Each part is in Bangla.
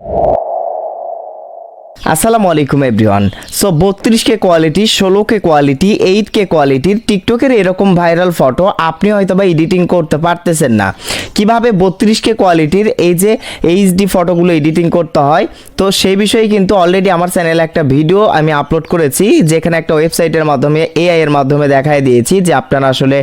you আসসালামু আলাইকুম এভরিওয়ান সো বত্রিশ কে কোয়ালিটি ষোলো কে কোয়ালিটি এইট কে কোয়ালিটির টিকটকের এরকম ভাইরাল ফটো আপনি হয়তো বা এডিটিং করতে পারতেছেন না। কীভাবে বত্রিশ কে কোয়ালিটির এই যে এইচডি ফটোগুলো এডিটিং করতে হয়? তো সেই বিষয়ে কিন্তু অলরেডি আমার চ্যানেলে একটা ভিডিও আমি আপলোড করেছি, যেখানে একটা ওয়েবসাইটের মাধ্যমে এআই এর মাধ্যমে দেখায় দিয়েছি যে আপনারা আসলে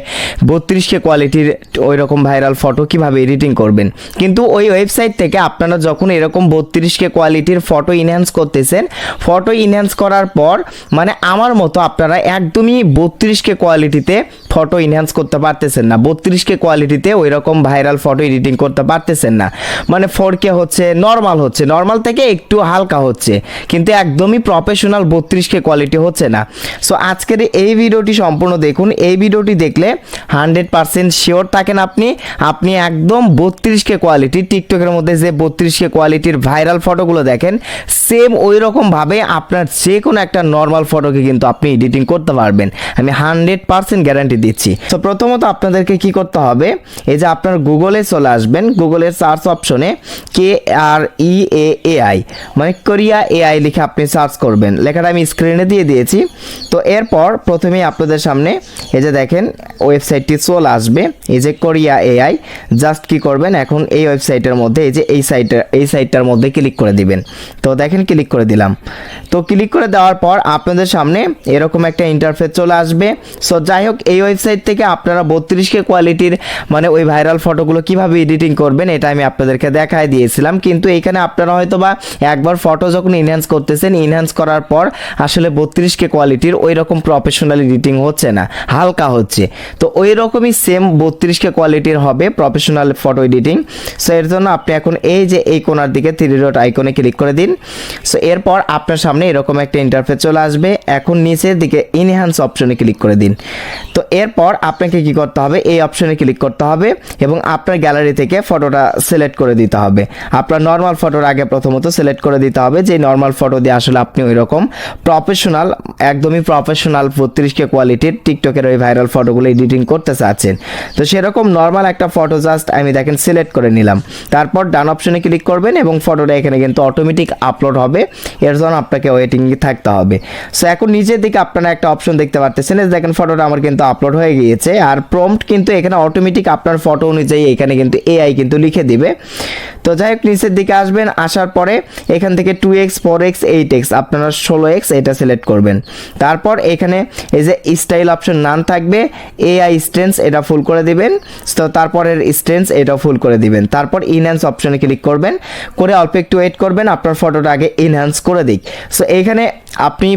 বত্রিশ কে কোয়ালিটির ওই রকম ভাইরাল ফটো কীভাবে এডিটিং করবেন। কিন্তু ওই ওয়েবসাইট থেকে আপনারা যখন এরকম বত্রিশ কে কোয়ালিটির ফটো ইনহ্যান্স করতেছেন ফটো ইনহ্যান্স করার পর মানে আমার মতো আপনারা একদমই বত্রিশ কে কোয়ালিটিতে ফটো ইনহ্যান্স করতে পারতেছেন না। বত্রিশ কে কোয়ালিটিতে ওই রকম ভাইরাল ফটো এডিটিং করতে পারতেছেন না। মানে ফোর কে হচ্ছে নর্মাল হচ্ছে। নর্মাল থেকে একটু হালকা হচ্ছে। কিন্তু একদমই প্রফেশনাল বত্রিশ কে কোয়ালিটি হচ্ছে না। সো আজকের এই ভিডিওটি সম্পূর্ণ দেখুন। এই ভিডিওটি দেখলে হান্ড্রেড পার্সেন্ট শিওর থাকেন আপনি। আপনি একদম বত্রিশ কে কোয়ালিটি টিকটকের মধ্যে যে বত্রিশ কে কোয়ালিটির ভাইরাল ফটোগুলো দেখেন সেম ওই রকমভাবে আপনার যে কোনো একটা নর্মাল ফটোকে কিন্তু আপনি এডিটিং করতে পারবেন। আমি হান্ড্রেড পার্সেন্ট গ্যারান্টি দিচ্ছি। তো প্রথমত আপনাদেরকে কি করতে হবে, এই যে আপনার গুগলে চলে আসবেন গুগলের সার্চ অপশনে K R E A A I মানে কোরিয়া এআই লিখে আপনি সার্চ করবেন। লেখাটা আমি স্ক্রিনে দিয়ে দিয়েছি। তো এরপর প্রথমেই আপনাদের সামনে এই যে দেখেন ওয়েবসাইটটি চলে আসবে। এই যে কোরিয়া এআই জাস্ট কি করবেন, এখন এই ওয়েবসাইটের মধ্যে, এই যে এই সাইটের এই সাইটটার মধ্যে ক্লিক করে দিবেন। তো দেখেন ক্লিক করে দিলাম। তো ক্লিক করে দেওয়ার পর আপনাদের সামনে এরকম একটা ইন্টারফেস চলে আসবে। সো যাই হোক, এই ওয়েবসাইট থেকে আপনারা বত্রিশ কে কোয়ালিটির মানে ওই ভাইরাল ফটোগুলো কীভাবে এডিটিং করবেন, এটা আমি আপনাদেরকে দেখায় দিয়েছিলাম। কিন্তু এইখানে আপনারা হয়তো বা একবার ফটো যখন ইনহ্যান্স করতেছেন ইনহ্যান্স করার পর আসলে বত্রিশ কে কোয়ালিটির ওই রকম প্রফেশনাল এডিটিং হচ্ছে না, হালকা হচ্ছে। তো ওই রকমই সেম বত্রিশ কে কোয়ালিটির হবে প্রফেশনাল ফটো এডিটিং সো এর জন্য আপনি এখন এই যে এই কোনার দিকে থ্রি ডট আইকনে ক্লিক করে দিন। সো এরপর আপনার সামনে এরকম একটা ইন্টারফেস চলে আসবে। এখন নিচের দিকে ইনহ্যান্স অপশনে ক্লিক করে দিন। তো এরপর আপনাকে কি করতে হবে? এই অপশনে ক্লিক করতে হবে এবং আপনার গ্যালারি থেকে ফটোটা সিলেক্ট করে দিতে হবে। আপনার নর্মাল ফটোর আগে প্রথমত সিলেক্ট করে দিতে হবে যে নর্মাল ফটো দিয়ে আসলে আপনি ওই রকম প্রফেশনাল একদমই প্রফেশনাল বত্রিশকে কোয়ালিটির টিকটকের ওই ভাইরাল ফটোগুলো এডিটিং করতে চাচ্ছেন। তো সেরকম নর্মাল একটা ফটো জাস্ট আমি দেখেন সিলেক্ট করে নিলাম। তারপর ডান অপশনে ক্লিক করবেন এবং ফটোটা এখানে কিন্তু অটোমেটিক আপলোড হবে। এর জন্য আপনাকে ওয়েটিং থাকতে হবে। সো এখন নিচের দিকে আপনারা একটা অপশন দেখতে পারতেছেন। দেখেন ফটোটা আমার কিন্তু আপলোড হয়ে গিয়েছে। আর প্রম্পট কিন্তু এখানে অটোমেটিক আপনার ফটো অনুযায়ী এখানে কিন্তু এআই কিন্তু লিখে দিবে। তো যাই হোক, নিচের দিকে আসবেন, আসার পরে এখান থেকে two x four x eight x আপনারা ষোলো এক্স এটা সিলেক্ট করবেন। তারপর এখানে এই যে স্টাইল অপশন নান থাকবে এআই স্ট্রেন্স এটা ফুল করে দিবেন, তো তারপরের স্ট্রেন্স এটা ফুল করে দিবেন। তারপর ইনহ্যান্স অপশনে ক্লিক করবেন, করে অল্প একটু ওয়েট করবেন, আপনার ফটোটা আগে ইনহ্যান্স করে দিক। সো এখানে আপনি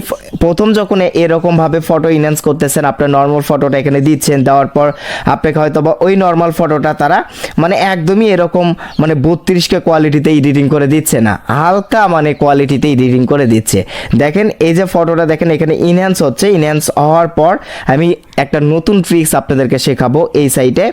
প্রথম যখন এরকমভাবে ফটো ইনহ্যান্স করতেছেন, আপনার নর্মাল ফটোটা এখানে দিচ্ছেন, দেওয়ার পর আপনাকে হয়তো বা ওই নর্মাল ফটোটা তারা মানে একদমই এরকম মানে বত্রিশকে কোয়ালিটিতে এডিটিং করে দিচ্ছে না। হালকা মানে কোয়ালিটিতে এডিটিং করে দিচ্ছে। দেখেন, এই যে ফটোটা দেখেন, এখানে ইনহ্যান্স হচ্ছে। ইনহ্যান্স হওয়ার পর আমি একটা নতুন ট্রিক্স আপনাদেরকে শেখাবো এই সাইটে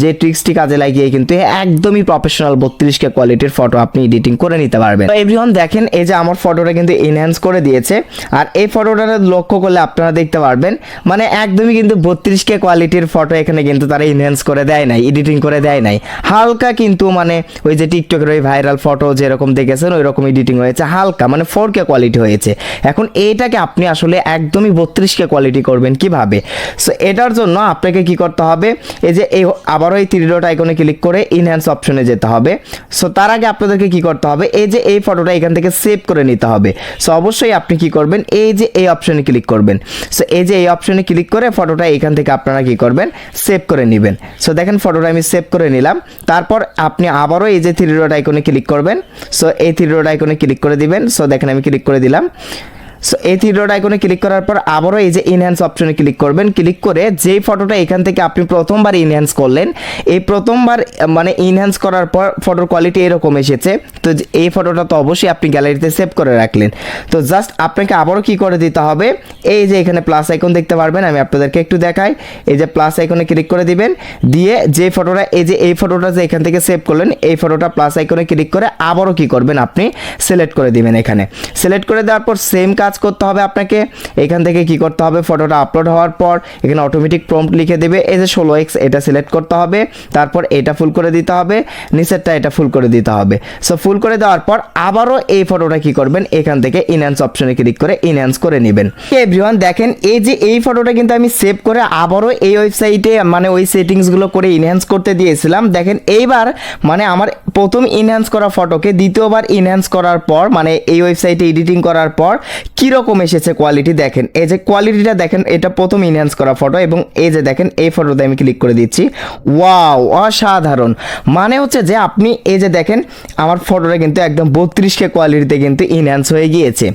যে ট্রিক্সটি কাজে লাগিয়ে কিন্তু একদমই প্রফেশনাল বত্রিশকে কোয়ালিটির ফটো আপনি এডিটিং করে নিতে পারবেন। এভরিওয়ান দেখেন, এই যে আমার ফটোটা কিন্তু এনহ্যান্স করে দিয়েছে। আর এই ফটোটা লক্ষ্য করলে আপনারা দেখতে পারবেন মানে একদমই কিন্তু বত্রিশকে কোয়ালিটির ফটো এখানে কিন্তু তারা এনহ্যান্স করে দেয় নাই এডিটিং করে দেয় নাই। হালকা কিন্তু মানে ওই যে টিকটকের ওই ভাইরাল ফটো যেরকম দেখেছেন ওই রকম এডিটিং হয়েছে, হালকা মানে ফোর কে কোয়ালিটি হয়েছে। এখন এইটাকে আপনি আসলে একদমই বত্রিশকে কোয়ালিটি করবেন কীভাবে? সো এটার জন্য আপনাকে কি করতে হবে, এই যে এই আবারও এই থ্রি ডট আইকনে ক্লিক করে ইনহ্যান্স অপশনে যেতে হবে। সো তার আগে আপনাদেরকে কি করতে হবে, এই যে এই ফটোটা এখান থেকে সেভ করে নিতে হবে। সো অবশ্যই আপনি কি করবেন, এই যে এই অপশনে ক্লিক করবেন। সো এই যে এই অপশনে ক্লিক করে ফটোটা এখান থেকে আপনারা কি করবেন সেভ করে নেবেন। সো দেখেন ফটোটা আমি সেভ করে নিলাম। তারপর আপনি আবারও এই যে থ্রি ডট আইকনে ক্লিক করবেন। সো এই থ্রি ডট আইকনে ক্লিক করে দিবেন। সো দেখেন আমি ক্লিক করে দিলাম। সো এই থ্রি ডট আইকনে ক্লিক করার পর আবারও এই যে ইনহ্যান্স অপশনে ক্লিক করবেন। ক্লিক করে যেই ফটোটা এখান থেকে আপনি প্রথমবার ইনহ্যান্স করলেন, এই প্রথমবার মানে ইনহ্যান্স করার পর ফটোর কোয়ালিটি এরকম এসেছে। তো এই ফটোটা তো অবশ্যই আপনি গ্যালারিতে সেভ করে রাখলেন। তো জাস্ট আপনাকে আবারও কি করে দিতে হবে, এই যে এখানে প্লাস আইকন দেখতে পারবেন, আমি আপনাদেরকে একটু দেখাই। এই যে প্লাস আইকনে ক্লিক করে দিবেন, দিয়ে যে ফটোটা এই যে এই ফটোটা যে এখান থেকে সেভ করলেন, এই ফটোটা প্লাস আইকনে ক্লিক করে আবারও কি করবেন আপনি? সিলেক্ট করে দিবেন এখানে। সিলেক্ট করে দেওয়ার পর সেম কাজ করতে হবে আপনাকে। এখান থেকে কি করতে হবে? ফটোটা আপলোড হওয়ার পর এখানে অটোমেটিক প্রম্পট লিখে দেবে। এই যে ষোলো এক্স এটা সিলেক্ট করতে হবে। তারপর এটা ফুল করে দিতে হবে। নিচেরটা এটা ফুল করে দিতে হবে। সো ফুল করে দেওয়ার পর আবারও এই ফটোটা কি করবেন? এখান থেকে ইনহ্যান্স অপশনে ক্লিক করে ইনহ্যান্স করে নেবেন। এভরিওয়ান দেখেন এই যে এই ফটোটা কিন্তু আমি সেভ করে আবারও এই ওয়েবসাইটে মানে ওই সেটিংসগুলো করে ইনহ্যান্স করতে দিয়েছিলাম। দেখেন এইবার মানে আমার প্রথম ইনহ্যান্স করা ফটোকে দ্বিতীয়বার ইনহ্যান্স করার পর মানে এই ওয়েবসাইটে এডিটিং করার পর কীরকম এসেছে কোয়ালিটি দেখেন, এই যে কোয়ালিটিটা দেখেন, এটা প্রথম ইনহ্যান্স করা ফটো এবং এই যে দেখেন, এই ফটোতে আমি ক্লিক করে দিচ্ছি। ওয়াও অসাধারণ! মানে হচ্ছে যে আপনি এই যে দেখেন, আমার ফটোটা কিন্তু একদম বত্রিশকে কোয়ালিটিতে কিন্তু ইনহ্যান্স হয়ে গিয়েছে।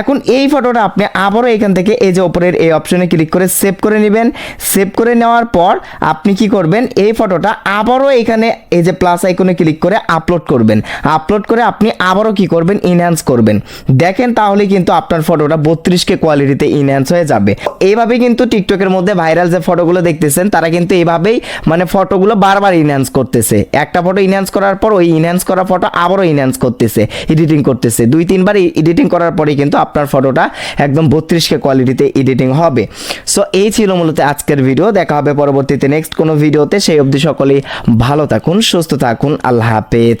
এখন এই ফটোটা আপনি আবারও এখান থেকে এই যে ওপরের এই অপশনে ক্লিক করে সেভ করে নেবেন। সেভ করে নেওয়ার পর আপনি কি করবেন, এই ফটোটা আবারও এখানে এই যে প্লাস আইকনে ক্লিক করে আপলোড করবেন। আপলোড করে আপনি আবারও কি করবেন ইনহ্যান্স করবেন। দেখেন তাহলে কিন্তু আপনার ফটোটা বত্রিশকে কোয়ালিটিতে ইনহ্যান্স হয়ে যাবে। এইভাবে কিন্তু টিকটকের মধ্যে ভাইরাল যে ফটোগুলো দেখতেছেন, তারা কিন্তু এইভাবেই মানে ফটোগুলো বারবার ইনহ্যান্স করতেছে। একটা ফটো ইনহ্যান্স করার পর ওই ইনহ্যান্স করা ফটো আবারও ইনহ্যান্স করতেছে এডিটিং করতেছে। দুই, তিনবার এডিটিং করার পরেই কিন্তু আপনার ফটোটা একদম বত্রিশকে কোয়ালিটিতে এডিটিং হবে। সো এই ছিল মূলত আজকের ভিডিও দেখা হবে পরবর্তীতে নেক্সট কোনো ভিডিওতে সেই অবধি সকলেই ভালো থাকুন, সুস্থ থাকুন। আল্লাহ হাফেজ।